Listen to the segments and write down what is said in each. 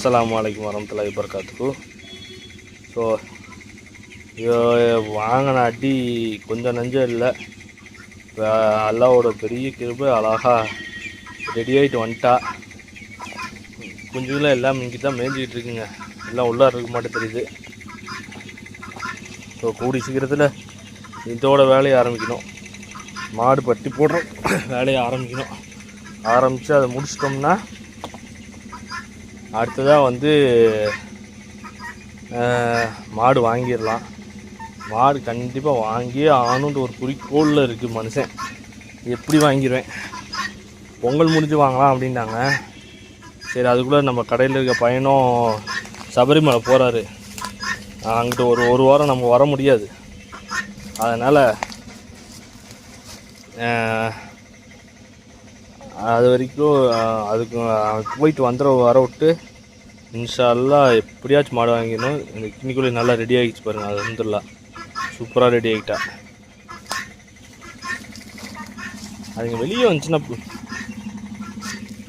அஸ்ஸலாமு அலைக்கும் வரமத்துல வபரகாத்துக்கு ஸோ வாங்கின அடி கொஞ்சம் நஞ்சம் இல்லை. இப்போ அல்லாவோட பெரிய கிருபை அழகாக ரெடி ஆகிட்டு வந்துட்டா. குஞ்சுகளும் எல்லாம் இங்கே தான் மேய்ஞ்சிக்கிட்டு இருக்குங்க. எல்லாம் உள்ளார இருக்க மாட்டேன் தெரியுது. ஸோ கூடி சீக்கிரத்தில் இதோட வேலையை ஆரம்பிக்கணும். மாடு பட்டி போடுறோம். வேலையை ஆரம்பிக்கணும். ஆரம்பித்து அதை முடிச்சிட்டோம்னா அடுத்ததாக வந்து மாடு வாங்கிடலாம். மாடு கண்டிப்பாக வாங்கியே ஆணுன்ற ஒரு குறிக்கோளில் இருக்குது மனுஷன். எப்படி வாங்கிடுவேன் பொங்கல் முடிஞ்சு வாங்கலாம் அப்படின்னாங்க. சரி அதுக்குள்ளே நம்ம கடையில் இருக்க பையனும் சபரிமலை போகிறாரு அங்கிட்ட ஒரு ஒரு வாரம் நம்ம வர முடியாது. அதனால் அது வரைக்கும் அதுக்கு போயிட்டு வந்துட வர விட்டு இன்ஷா எப்படியாச்சும் மாடு வாங்கிடணும். இந்த கிண்ணிக்குள்ளே நல்லா ரெடி ஆகிடுச்சு பாருங்கள் அது வந்துடலாம் சூப்பராக ரெடி ஆகிட்டா. அதுங்க வெளியே வந்துச்சுன்னா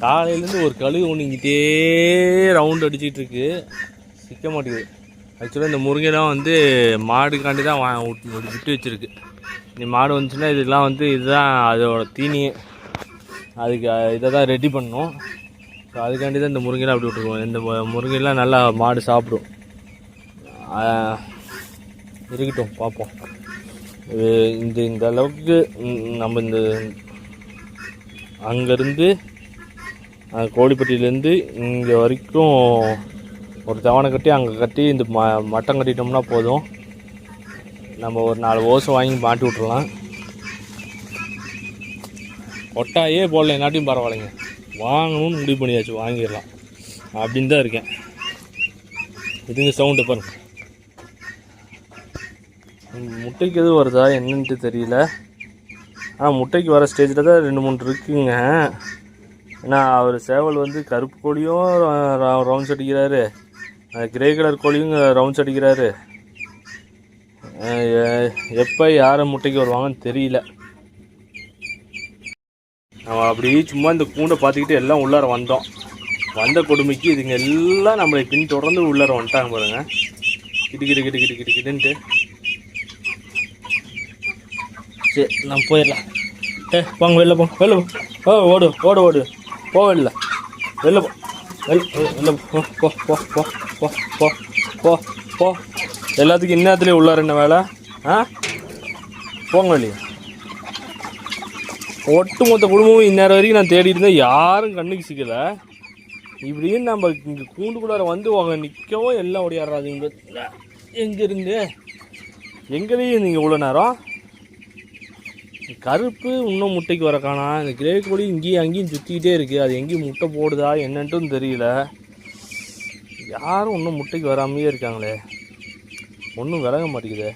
காலையிலேருந்து ஒரு கழுகு ஒன்றுங்கிட்டே ரவுண்ட் அடிச்சிட்டு இருக்கு சிக்க மாட்டேங்குது. ஆக்சுவலாக இந்த முருங்கைலாம் வந்து மாடுக்காண்டி தான் விட்டு வச்சுருக்கு. வச்சிருக்கு இந்த மாடு வந்துச்சுன்னா இதெல்லாம் வந்து இதுதான் அதோட தீனியே. அதுக்கு இதை தான் ரெடி பண்ணணும். ஸோ அதுக்காண்டி தான் இந்த முருங்கைலாம் அப்படி விட்டுருக்கோம் இந்த முருங்கைலாம் நல்லா மாடு சாப்பிடும். இருக்கட்டும் பார்ப்போம். இது இந்த இந்த அளவுக்கு நம்ம இந்த அங்கேருந்து கோழிப்பட்டியிலேருந்து இங்கே வரைக்கும் ஒரு தவணை கட்டி அங்கே கட்டி இந்த ம மட்டம் கட்டிட்டோம்னா போதும். நம்ம ஒரு நாலு ஓசை வாங்கி மாட்டி விட்ருலாம் கொட்டாயே போடல என்னாட்டையும் பரவாயில்லைங்க. வாங்கணும்னு முடிவு பண்ணியாச்சு வாங்கிடலாம். அப்படின்னு தான் இருக்கேன். இதுங்க சவுண்டு பாருங்க. முட்டைக்கு எதுவும் வருதா என்னன்ட்டு தெரியல. ஆ முட்டைக்கு வர ஸ்டேஜில் தான் ரெண்டு மூணு இருக்குங்க. ஏன்னா அவர் சேவல் வந்து கருப்பு கோழியும் ரவுண்ட்ஸ் அடிக்கிறாரு. கிரே கலர் கோழியும் ரவுண்ட்ஸ் அடிக்கிறாரு. எப்போ யாரை முட்டைக்கு வருவாங்கன்னு தெரியல. நம்ம அப்படியே சும்மா இந்த கூண்டை பார்த்துக்கிட்டு எல்லாம் உள்ளார வந்தோம். வந்த கொடுமைக்கு இதுங்க எல்லாம் நம்மளை பின் தொடர்ந்து உள்ளார வந்துட்டாங்க பாருங்க. கிட்டு கிட்டு கிட்டு கிட்டு கிட்டு கிட்டுன்ட்டு சரி நம்ம போயிடலாம். ஏ போங்க வெளில போங்க. வெளில போ. ஓ ஓடு ஓடு ஓடு. போ வெளில. வெளில போ. வெளில வெளில போ. போ போ போ போ போ போ போ எல்லாத்துக்கும் இன்னத்துலேயே உள்ளார என்ன வேலை? ஆ? போங்க வெளியே. ஒட்டுமொத்த குடும்பமும் இந்நேரம் வரைக்கும் நான் தேடிட்டு இருந்தேன். யாரும் கண்ணுக்கு சிக்கலை. இப்படியும் நம்ம இங்கே கூண்டுக்குள்ளார வந்து அவங்க நிற்கவும் எல்லாம் ஓடியாடுறாதுங்க. எங்கேருந்து எங்கேயும் நீங்கள் இவ்வளோ நேரம்? கருப்பு இன்னும் முட்டைக்கு வர காணா. இந்த கிரே கோழி இங்கேயும் அங்கேயும் சுற்றிக்கிட்டே இருக்குது அது எங்கேயும் முட்டை போடுதா என்னன்ட்டும் தெரியல. யாரும் இன்னும் முட்டைக்கு வராமையே இருக்காங்களே. ஒன்றும் விளங்க மாட்டேங்குதே.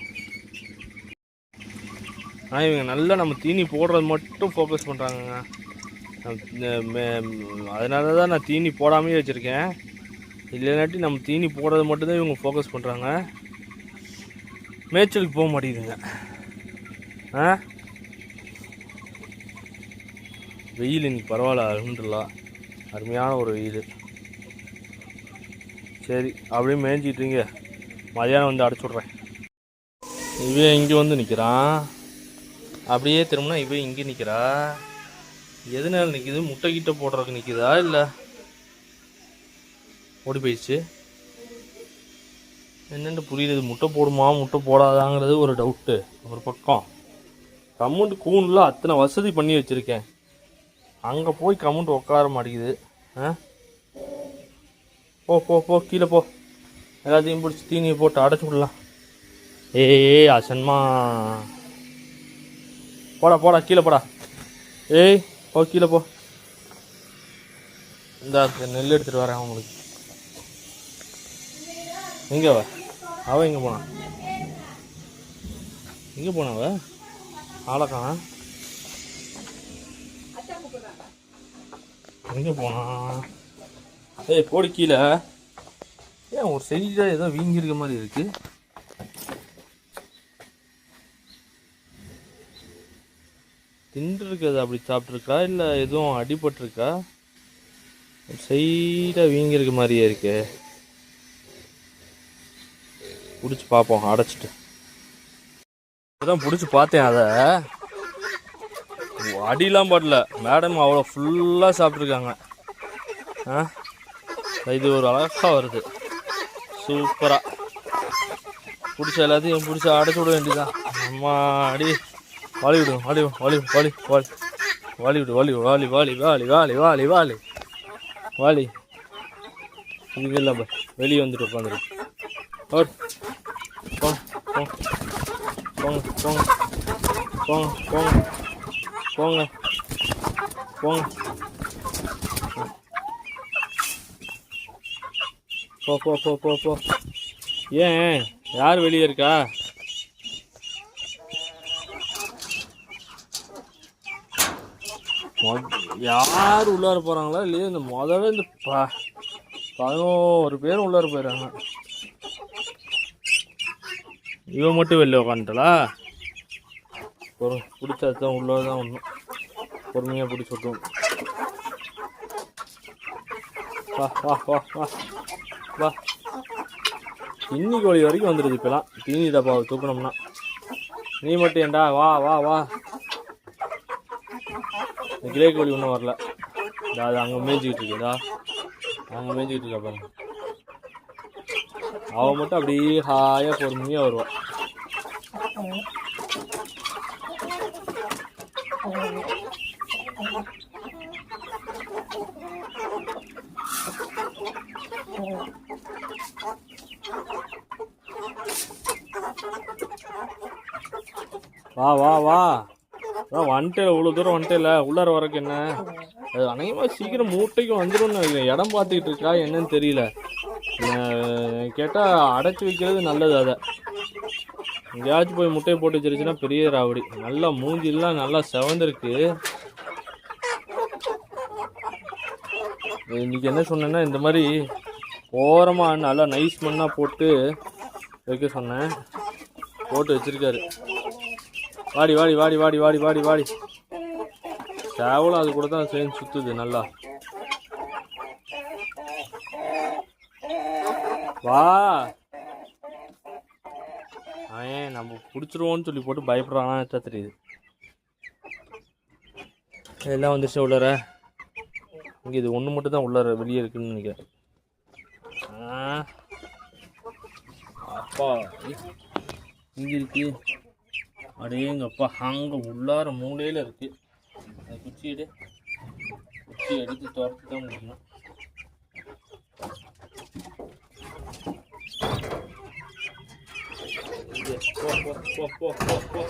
ஆனால் இவங்க நல்லா நம்ம தீனி போடுறது மட்டும் ஃபோக்கஸ் பண்ணுறாங்கங்க அதனால தான் நான் தீனி போடாமையே வச்சுருக்கேன். இல்லைனாட்டி நம்ம தீனி போடுறது மட்டும்தான் இவங்க ஃபோக்கஸ் பண்ணுறாங்க மேய்ச்சலுக்கு போக மாட்டேங்குதுங்க. ஆ? வெயில் இன்னைக்கு பரவாயில்ல அலமதுல்லா. அருமையான ஒரு வெயில். சரி அப்படியே மேய்ஞ்சிட்டுங்க மதியானம் வந்து அடைச்சி விட்றேன். இவன் இங்கே வந்து நிற்கிறான் அப்படியே திரும்பினா இவன் இங்கே நிற்கிறா எதனால நிற்கிது முட்டை கிட்ட போடுறதுக்கு நிற்கிதா இல்லை? ஓடி போயிடுச்சு. என்னென்னு புரியுது. முட்டை போடுமா? முட்டை போடாதாங்கிறது ஒரு டவுட்டு ஒரு பக்கம். கம்முண்டு கூண்டில் அத்தனை வசதி பண்ணி வச்சுருக்கேன். அங்கே போய் கம்முண்டு உட்கார மாட்டேங்குது. ஆ? போ போ போ கீழே போ. எல்லாத்தையும் பிடிச்சி தீனியை போட்டு அடைச்சி விடலாம். ஏய் அசன்மா. போடா போடா கீழே போடா. ஏய் போ கீழே போ. இந்த நெல் எடுத்துகிட்டு வரேன் உங்களுக்கு. எங்கே அவ அவ எங்கே போனா. எங்கே போனவ ஆளக்கா. எங்கே போனா. ஏய் போடி கீழே. ஏன் ஒரு செடியில் ஏதோ வீங்கியிருக்க மாதிரி இருக்குது தின்றுருக்கிறது அப்படி சாப்பிட்ருக்கா இல்லை எதுவும் அடிபட்டிருக்கா? சைடாக வீங்கிருக்க மாதிரியே இருக்கு. பிடிச்சி பார்ப்போம் அடைச்சிட்டு. அதான் பிடிச்சி பார்த்தேன் அதை. அடிலாம் படல. மேடம் அவ்வளோ ஃபுல்லாக சாப்பிட்ருக்காங்க ஆ? இது ஒரு அழகாக வருது. சூப்பராக பிடிச்ச எல்லாத்தையும் பிடிச்சி அடைச்சி விட வேண்டியதான் அம்மா அடி. வாலி விடு வாலி வாலி வாலி. வாலி வாலி விடு வாலி வாலி வாலி வாலி வாலி வாலி. வாலி. வாலி இது இல்லை வெளியே வந்துட்டு உட்காந்துருக்கு ஓர் போங்க. போங்க போங்க. போங்க போங்க. போங்க. போங்க. போ போ போ போ போ. ஏன்? யார் வெளியே இருக்கா? யார் உள்ளார போகிறாங்களா இல்லையா? இந்த முதல்ல இந்த ப பதினோரு பேரும் உள்ளார போயிடுறாங்க இவன் மட்டும் வெளில உட்காந்துட்டலா ஒரு பிடிச்சதான் உள்ளே தான் ஒன்றும் பொறுமையாக பிடிச்சி விட்டோம் வா வா வா வா வா. இன்னி கோழி வரைக்கும் வந்துடுது இப்போலாம் தீனி டப்பாவை தூக்கணும்னா நீ மட்டும் ஏன்டா வா வா வா. இந்த கிளே கோழி ஒன்றும் வரல. இதா, அது அங்கே மேய்ஞ்சிக்கிட்டு இருக்குதா அங்கே மேய்ஞ்சிக்கிட்டு இருக்கா பாருங்க. அவன் மட்டும் அப்படியே ஹாயாக பொறுமையாக வருவான் வா வா வா. அதான் வந்துட்டே இவ்வளோ தூரம் வந்துட்டேல உள்ளார வரக்கு என்ன? அது அநேகமாக சீக்கிரம் மூட்டைக்கு வந்துடும்னு இடம் பார்த்துக்கிட்டு இருக்கா என்னன்னு தெரியல. கேட்டால் அடைச்சி வைக்கிறது நல்லது அதை. எங்கேயாச்சும் போய் முட்டையை போட்டு வச்சிருச்சுன்னா பெரிய ராவடி. நல்லா மூஞ்சிலாம் நல்லா செவந்திருக்கு. இன்னைக்கு என்ன சொன்னேன்னா இந்த மாதிரி ஓரமாக நல்லா நைஸ் மண்ணாக போட்டு வைக்க சொன்னேன். போட்டு வச்சுருக்காரு. வாடி வாடி வாடி வாடி வாடி வாடி வாடி. சேவலும் அது கூட தான் சேர்ந்து சுற்றுது நல்லா. வா. ஏன் நம்ம பிடிச்சிருவோன்னு சொல்லி போட்டு பயப்படுறானா தெரியுது. எல்லாம் வந்துருச்சு உள்ளார. இங்கே இது ஒன்று மட்டும் தான் உள்ளார வெளியே இருக்குன்னு நினைக்கிறேன். அப்பா இங்கே இருக்கு. அடேங்கப்பா அங்கே உள்ளார மூலையில் இருக்கு. அந்த குச்சி குச்சி எடுத்து துரத்து தான் முடியும் இங்க, போ போ போ போ போ.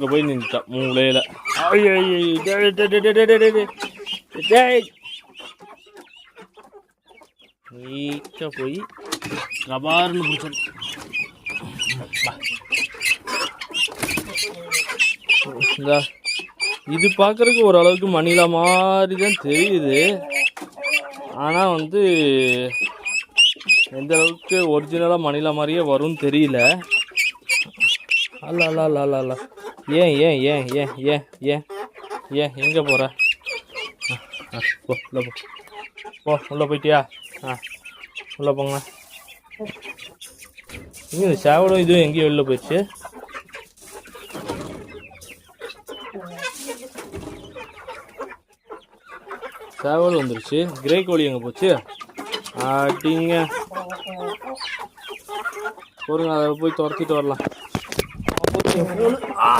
அங்க போய் நின்றுட்டான் மூலையில ஐயோ போய் கபார்னு பிடிச்சோம் இந்தா, இது பார்க்கறதுக்கு ஓரளவுக்கு மணிலா மாதிரி தான் தெரியுது. ஆனால் வந்து எந்த அளவுக்கு ஒரிஜினலாக மணிலா மாதிரியே வரும்னு தெரியல. அல்ல அல்ல அல்ல அல்ல அல்ல. ஏன் ஏன் ஏன் ஏன் ஏன் ஏன் ஏன் எங்கே போகிற போ உள்ளே போ. போ உள்ளே போயிட்டியா? ஆ உள்ளே போங்க இங்கே இந்த சேவலும் இதுவும் எங்கேயும் வெளில போயிடுச்சு. சேவல் வந்துருச்சு. கிரே கோழி எங்கே போச்சு? அடிங்க. பொருங்க அதை போய் துரத்திட்டு வரலாம். ஆ!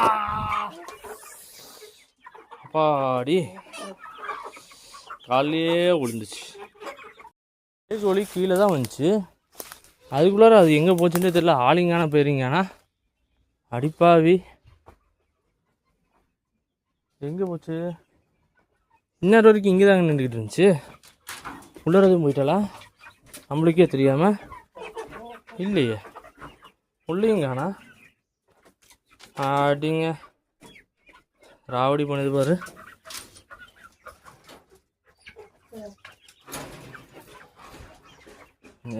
அப்பாடி காலையே விழுந்துச்சு ஒளி கீழே தான் வந்துச்சு. அதுக்குள்ளார அது எங்கே போச்சுன்னே தெரியல. ஆளிங்கான போயிருங்கானா அடிப்பாவி. எங்கே போச்சு? இன்னொரு வரைக்கும் இங்கே தாங்க நின்றுக்கிட்டு இருந்துச்சு. உள்ளார எதுவும் நம்மளுக்கே தெரியாமல் இல்லையே. உள்ளேயும் காணா அடிங்க ராவடி பண்ணுது பாரு.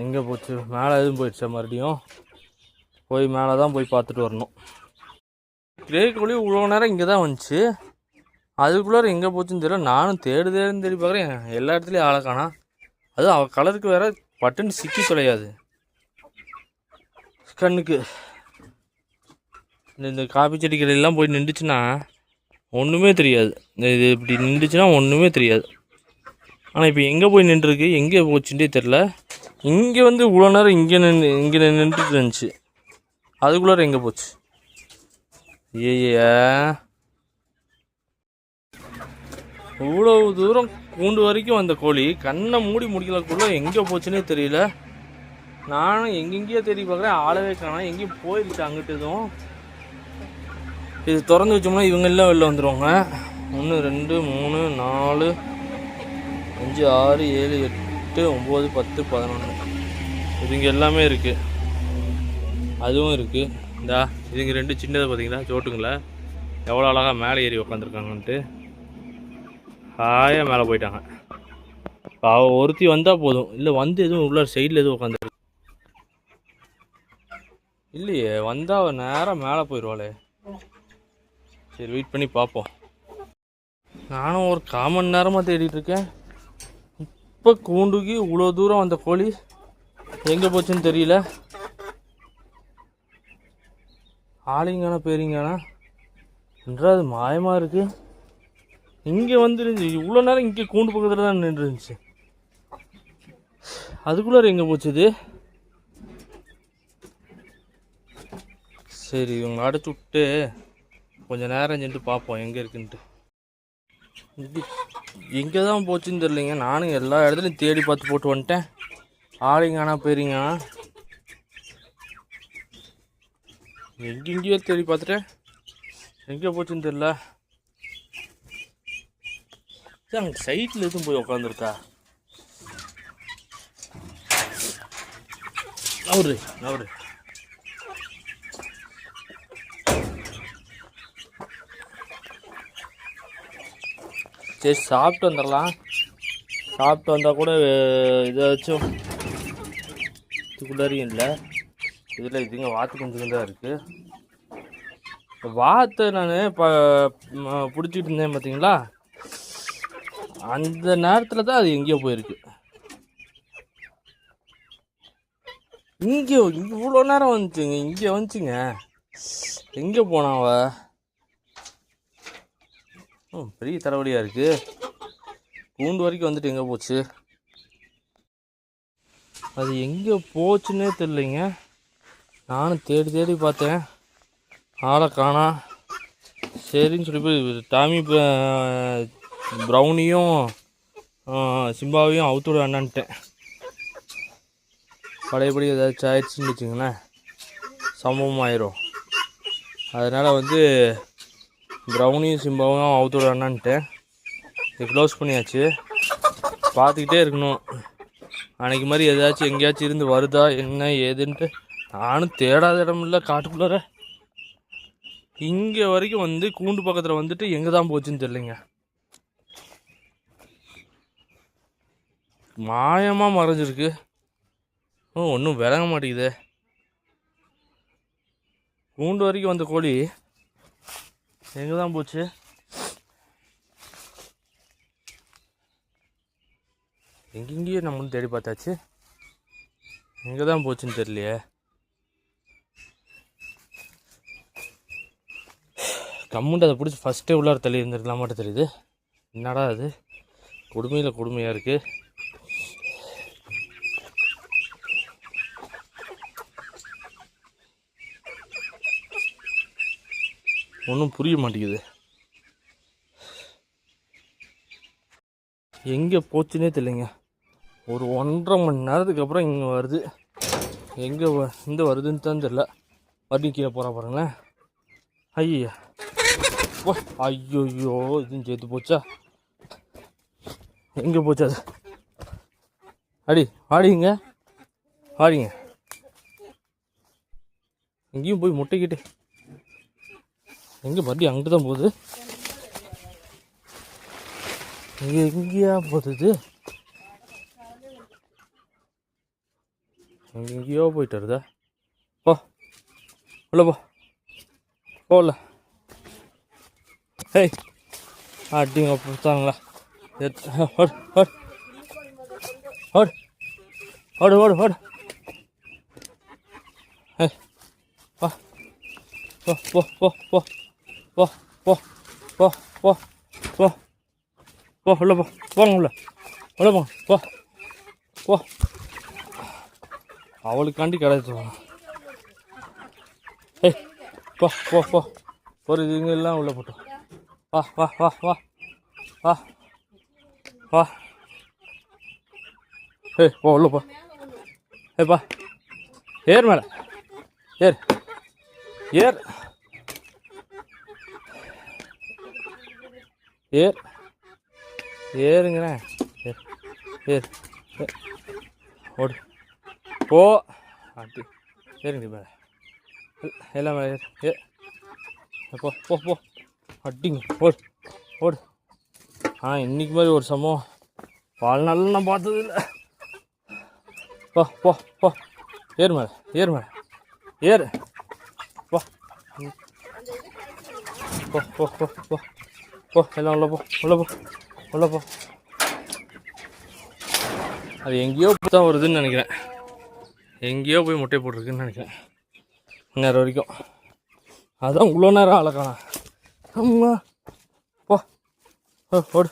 எங்கே போச்சு? மேலே எதுவும் போயிடுச்சா மறுபடியும்? போய் மேலே தான் போய் பார்த்துட்டு வரணும். கிரே இவ்வளோ நேரம் இங்கே தான் வந்துச்சு. அதுக்குள்ளார எங்கே போச்சுன்னு தெரியல. நானும் தேடு தேடுன்னு தேடி பார்க்குறேன். எல்லா இடத்துலையும் ஆளை அதுவும் அவள் கலருக்கு வேற பட்டுன்னு சிக்கி தொலையாது. கண்ணுக்கு. இந்த காபி செடிகள் எல்லாம் போய் நின்றுச்சுன்னா ஒன்றுமே தெரியாது. இது இப்படி நின்றுச்சுன்னா ஒன்றுமே தெரியாது. ஆனால் இப்போ எங்கே போய் நின்றுருக்கு? எங்கே போச்சுட்டே தெரில. இங்கே வந்து இவ்வளோ நேரம் இங்கே நின்று இங்கே நின்றுட்டு இருந்துச்சு. அதுக்குள்ளார எங்கே போச்சு? ஏய்யா இவ்வளோ தூரம் கூண்டு வரைக்கும் வந்த கோழி கண்ணை மூடி முடிக்கலக்குள்ள எங்கே போச்சுன்னே தெரியல. நானும் எங்கெங்கேயோ தேடி பார்க்குறேன் ஆளவே காணும். எங்கேயும் போயிருச்சு அங்கிட்டு எதுவும். இது திறந்து வச்சோம்னா இவங்கெல்லாம் வெளில வந்துடுவாங்க ஒன்று ரெண்டு மூணு நாலு அஞ்சு ஆறு ஏழு எட்டு ஒம்பது பத்து பதினொன்று இதுங்க எல்லாமே இருக்குது அதுவும் இருக்குது இந்தா இதுங்க ரெண்டு சின்னதை பார்த்தீங்களா சோட்டுங்களா? எவ்வளோ அழகாக மேலே ஏறி உக்காந்துருக்காங்கன்ட்டு. ஹாயாக மேலே போயிட்டாங்க. இப்போ அவள் ஒருத்தி வந்தால் போதும். இல்லை வந்து எதுவும் உள்ள சைடில் எதுவும் உட்காந்துருக்கு இல்லையே வந்தால் அவள் நேராக மேலே போயிடுவாளே சரி வெயிட் பண்ணி பார்ப்போம் நானும் ஒரு கால் மணி நேரமாக தேடிட்டுருக்கேன் இப்போ கூண்டுக்கு இவ்வளோ தூரம் வந்த கோழி எங்கே போச்சுன்னு தெரியல. ஆளிங்கானா பேரிங்கானா? என்றாது மாயமாக இருக்குது இங்கே வந்துருந்துச்சு. இவ்வளோ நேரம் இங்கே கூண்டு பக்கத்தில் தான் நின்றுருந்துச்சு. அதுக்குள்ளே அதுக்குள்ளார எங்கே போச்சு இது? சரி இவங்க அடைச்சி விட்டு கொஞ்சம் நேரம் சென்று பார்ப்போம் எங்கே இருக்குன்ட்டு. எங்கே தான் போச்சுன்னு தெரிலிங்க நானும் எல்லா இடத்துலையும் தேடி பார்த்து போட்டு வந்துட்டேன். ஆளிங்கானா போயிருங்க. எங்கெங்கேயோ தேடி பார்த்துட்டேன். எங்கே போச்சுன்னு தெரில அங்கே சைட்டில் எதுவும் போய் உட்காந்துருக்கா நவரு நவரு. சரி சாப்பிட்டு வந்துடலாம். சாப்பிட்டு வந்தால் கூட இதாச்சும் இதுக்குள்ளாரையும் இல்லை. இதில் இதுங்க வாத்து கொஞ்சம் தான் இருக்குது வாத்தை நான் இப்போ பிடிச்சிட்டு இருந்தேன் பார்த்தீங்களா அந்த நேரத்தில் தான் அது எங்கேயோ போயிருக்கு. இங்கே இவ்வளோ நேரம் வந்துச்சுங்க இங்கே வந்துச்சுங்க. எங்கே போனா ஓ பெரிய தலைவலியாக இருக்குது கூண்டு வரைக்கும் வந்துட்டு எங்கே போச்சு? அது எங்கே போச்சுன்னே தெரிலிங்க நானும் தேடி தேடி பார்த்தேன். ஆளை காணா. சரின்னு சொல்லி போய் டாமி ப்ரௌனியும் சிம்பாவையும் அவுத்து விட வேண்டான்ட்டேன். பழையபடி ஏதாச்சும் ஆயிடுச்சுன்னு வச்சுங்களேன் சம்பவம் ஆயிரும் அதனால் வந்து ப்ரௌனியும் சிம்பாவும் அவுத்து அண்ணான்ட்டு. இது க்ளோஸ் பண்ணியாச்சு. பார்த்துக்கிட்டே இருக்கணும். அன்னைக்கு மாதிரி ஏதாச்சும் எங்கேயாச்சும் இருந்து வருதா என்ன ஏதுன்ட்டு நானும் தேடாத இடம் இல்லை காட்டுக்குள்ளார. இங்கே வரைக்கும் வந்து கூண்டு பக்கத்தில் வந்துட்டு எங்கே தான் போச்சுன்னு தெரியலைங்க. மாயமாக மறைஞ்சிருக்கு. ஒன்றும் விளங்க மாட்டேங்குதே. கூண்டு வரைக்கும் வந்த கோழி எங்கே தான் போச்சு? எங்கெங்கேயோ நம்ம தேடி பார்த்தாச்சு. எங்கே தான் போச்சுன்னு தெரியலையே. கம்முண்டு அதை பிடிச்சி ஃபஸ்ட்டே உள்ளார தள்ளி இருந்துருக்கலாம் மட்டும் தெரியுது. என்னடா அது? கொடுமையில் கொடுமையாக இருக்குது ஒன்றும் புரிய மாட்டேங்குது. எங்கே போச்சுன்னே தெரியலைங்க. ஒரு ஒன்றரை மணி நேரத்துக்கு அப்புறம் இங்கே வருது. எங்கே இந்த வருதுன்னு தான் தெரியல. மறுபடியும் கீழே போகிறா பாருங்களேன். ஐயா ஓ ஐயோ இதுவும் சேர்த்து போச்சா? எங்கே போச்சு அது? அடி ஆடிங்க ஆடிங்க எங்கேயும் போய் முட்டைக்கிட்டு. எங்கே மறுபடியும் அங்கிட்டு தான் போகுது? இங்கே எங்கேயா போகுது இது? எங்கேயோ போயிட்டு வருதா? போ. உள்ள போ. போகல ஹேய் அடிங்க கொடுத்தாங்களா ஓடு. ஓடு. ஓடு ஓடு ஓடு. ஏய் போ. போ போ போ. போ போ போ போ போ. போ உள்ள போ போங்க உள்ள. உள்ள போங்க போ போ. அவளுக்காண்டி கிடையாது ஏய் போ போ போ. ஒரு இதுங்க எல்லாம் உள்ள போட்டோம் வா வா வா வா. வா. வா. ஏய் போ உள்ள போ. ஏப்பா ஏர் மேலே. ஏர் ஏர் ஏர். ஏறுங்கண்ணே. ஏர். ஏர். ஓடு. போ. அப்படி. ஏறுங்க மேலே. எல்லாம் மேலே ஏறு. ஏ. போ போ போ. அட்டிங்க ஓடு. ஓடு. ஆ இன்னைக்கு மாதிரி ஒரு சம்பவம். வாழ்நாள் நான் பார்த்தது இல்லை. போ போ போ. ஏறு மேலே. ஏறு மேலே. ஏறு. போ ம். போ. போ போ போ. போ எல்லாம் உள்ள போ உள்ள போ உள்ள போ. அது எங்கேயோ தான் வருதுன்னு நினைக்கிறேன். எங்கேயோ போய் முட்டை போட்டிருக்குன்னு நினைக்கிறேன். நேரம் வரைக்கும். அதான் இவ்வளோ நேரம் அழகானா அம்மா. போ. ஓ, ஓடு.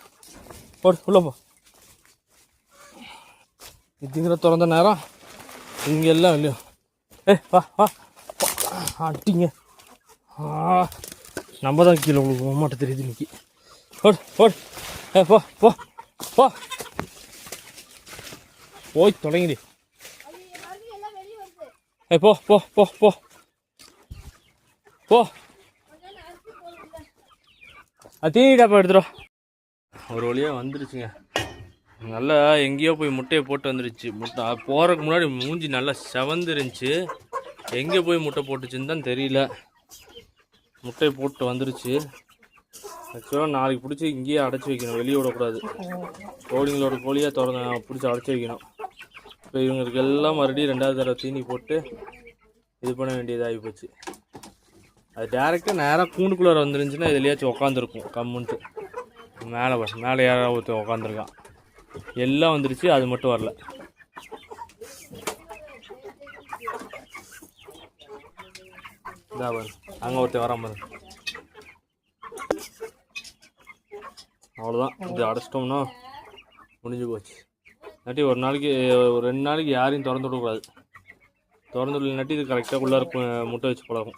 ஓடு உள்ள போ. இதுங்கிற திறந்த நேரம் இங்கே எல்லாம் இல்லையோ. ஏ வா வா. அட்டிங்க ஆ. நம்ம தான் கீழே உங்களுக்கு மாட்ட தெரியுது இன்னைக்கு. ஓடு ஓடு ஏ போ போ போ. போய் தொடங்கிடி. ஏ போ போ போ போ. போ. அது எடுத்துடும் ஒரு வழியாக வந்துருச்சுங்க. நல்லா எங்கேயோ போய் முட்டையை போட்டு வந்துருச்சு. முட்டை போகிறதுக்கு முன்னாடி மூஞ்சி நல்லா செவந்துருந்துச்சு. எங்கே போய் முட்டை போட்டுச்சுன்னு தான் தெரியல. முட்டையை போட்டு வந்துருச்சு. ஆக்சுவலாக நாளைக்கு பிடிச்சி இங்கேயே அடைச்சி வைக்கணும். வெளியே விடக்கூடாது. கோழிங்களோட கோழியாக திறந்து பிடிச்சி அடைச்சி வைக்கணும். இப்போ இவங்களுக்கு எல்லாம் மறுபடியும் ரெண்டாவது தடவை தீனி போட்டு இது பண்ண வேண்டியதாகி போச்சு. அது டேரெக்டாக நேராக கூண்டுக்குள்ளார வந்துருந்துச்சுன்னா இதுலையாச்சும் உட்காந்துருக்கும் கம்முன்ட்டு மேலே பஸ் மேலே யாராவது ஒருத்தன் உட்காந்துருக்கான் எல்லாம் வந்துருச்சு அது மட்டும் வரல. இதா பாரு. அங்கே ஒருத்தன் வரான் அவ்வளோதான் இது அடைச்சிட்டோம்னா முடிஞ்சு போச்சு. இல்லாட்டி ஒரு நாளைக்கு ஒரு ரெண்டு நாளைக்கு யாரையும் திறந்து விடக்கூடாது. திறந்து விடலாட்டி இது கரெக்டாக உள்ளார பு- முட்டை வச்சு பழகும்.